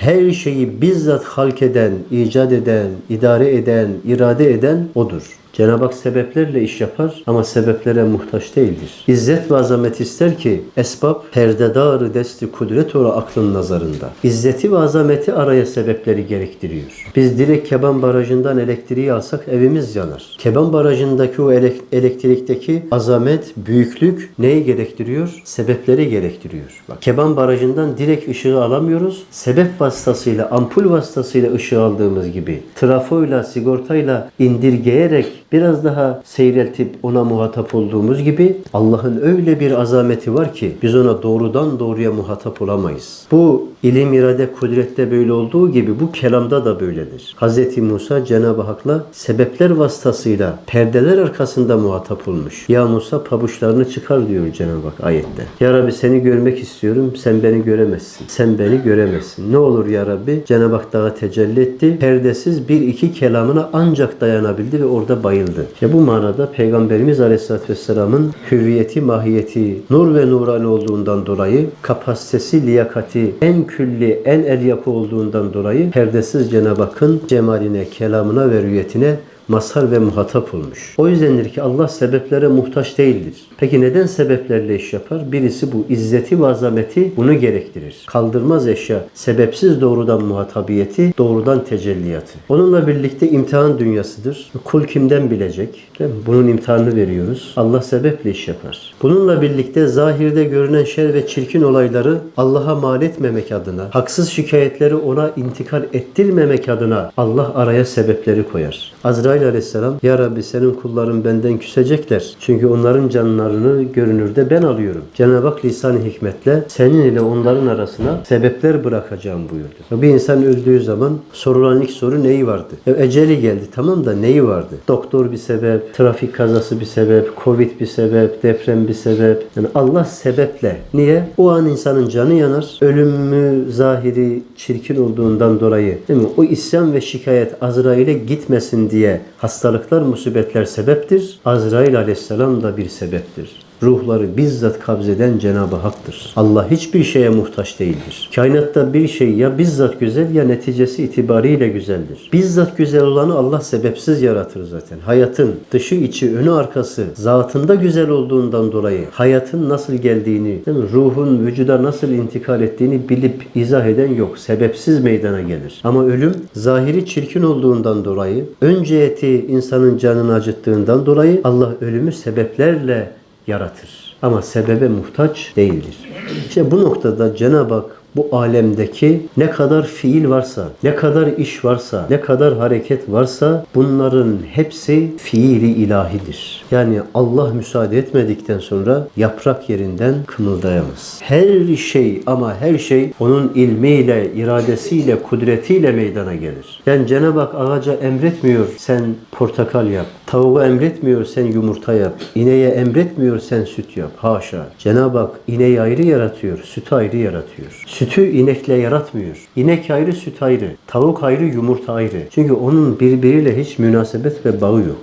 Her şeyi bizzat halk eden, icat eden, idare eden, irade eden odur. Cenab-ı Hak sebeplerle iş yapar ama sebeplere muhtaç değildir. İzzet ve azamet ister ki esbab perdedarı desti kudret ola aklın nazarında. İzzeti ve azameti araya sebepleri gerektiriyor. Biz direkt Keban Barajı'ndan elektriği alsak evimiz yanar. Keban Barajı'ndaki o elek- elektrikteki azamet, büyüklük neyi gerektiriyor? Sebepleri gerektiriyor. Bak Keban Barajı'ndan direkt ışığı alamıyoruz. Sebep vasıtasıyla, ampul vasıtasıyla ışığı aldığımız gibi trafoyla, sigortayla indirgeyerek biraz daha seyreltip ona muhatap olduğumuz gibi Allah'ın öyle bir azameti var ki biz ona doğrudan doğruya muhatap olamayız. Bu ilim, irade, kudrette böyle olduğu gibi bu kelamda da böyledir. Hz. Musa Cenab-ı Hak'la sebepler vasıtasıyla perdeler arkasında muhatap olmuş. Ya Musa pabuçlarını çıkar diyor Cenab-ı Hak ayette. Ya Rabbi seni görmek istiyorum. Sen beni göremezsin. Sen beni göremezsin. Ne olur ya Rabbi? Cenab-ı Hak dağa tecelli etti. Perdesiz bir iki kelamına ancak dayanabildi ve orada bayıldı. İşte bu manada Peygamberimiz Aleyhisselatü Vesselam'ın hüviyeti, mahiyeti, nur ve nurani olduğundan dolayı kapasitesi, liyakati en külli, en elyakı olduğundan dolayı perdesiz Cenab-ı Hakk'ın cemaline, kelamına ve rüyetine mazhar ve muhatap olmuş. O yüzdendir ki Allah sebeplere muhtaç değildir. Peki neden sebeplerle iş yapar? Birisi bu izzeti ve azameti bunu gerektirir. Kaldırmaz eşya sebepsiz doğrudan muhatabiyeti, doğrudan tecelliyatı. Onunla birlikte imtihan dünyasıdır. Kul kimden bilecek? Değil mi? Bunun imtihanını veriyoruz. Allah sebeple iş yapar. Bununla birlikte zahirde görünen şer ve çirkin olayları Allah'a mal etmemek adına, haksız şikayetleri ona intikal ettirmemek adına Allah araya sebepleri koyar. Azrail aleyhisselam, Ya Rabbi senin kulların benden küsecekler. Çünkü onların canlarını görünürde ben alıyorum. Cenab-ı Hak lisan-ı hikmetle senin ile onların arasına sebepler bırakacağım buyurdu. Bir insan öldüğü zaman sorulan ilk soru neyi vardı? Ya eceli geldi tamam da neyi vardı? Doktor bir sebep, trafik kazası bir sebep, covid bir sebep, deprem bir sebep. Yani Allah sebeple. Niye? O an insanın canı yanar. Ölümü zahiri çirkin olduğundan dolayı değil mi? O isyan ve şikayet Azrail'e gitmesin diye hastalıklar, musibetler sebeptir. Azrail aleyhisselam da bir sebeptir. Ruhları bizzat kabzeden Cenab-ı Hak'tır. Allah hiçbir şeye muhtaç değildir. Kainatta bir şey ya bizzat güzel ya neticesi itibariyle güzeldir. Bizzat güzel olanı Allah sebepsiz yaratır zaten. Hayatın dışı içi önü arkası zatında güzel olduğundan dolayı hayatın nasıl geldiğini, ruhun vücuda nasıl intikal ettiğini bilip izah eden yok. Sebepsiz meydana gelir. Ama ölüm zahiri çirkin olduğundan dolayı önce eti insanın canını acıttığından dolayı Allah ölümü sebeplerle yaratır. Ama sebebe muhtaç değildir. İşte bu noktada Cenab-ı Hak bu alemdeki ne kadar fiil varsa, ne kadar iş varsa, ne kadar hareket varsa bunların hepsi fiili ilahidir. Yani Allah müsaade etmedikten sonra yaprak yerinden kımıldayamaz. Her şey ama her şey onun ilmiyle, iradesiyle, kudretiyle meydana gelir. Yani Cenab-ı Hak ağaca emretmiyor sen portakal yap. Tavuğa emretmiyor sen yumurta yap. İneğe emretmiyor sen süt yap. Haşa. Cenab-ı Hak ineği ayrı yaratıyor, sütü ayrı yaratıyor. Sütü inekle yaratmıyor. İnek ayrı, süt ayrı. Tavuk ayrı, yumurta ayrı. Çünkü onun birbiriyle hiç münasebet ve bağı yok.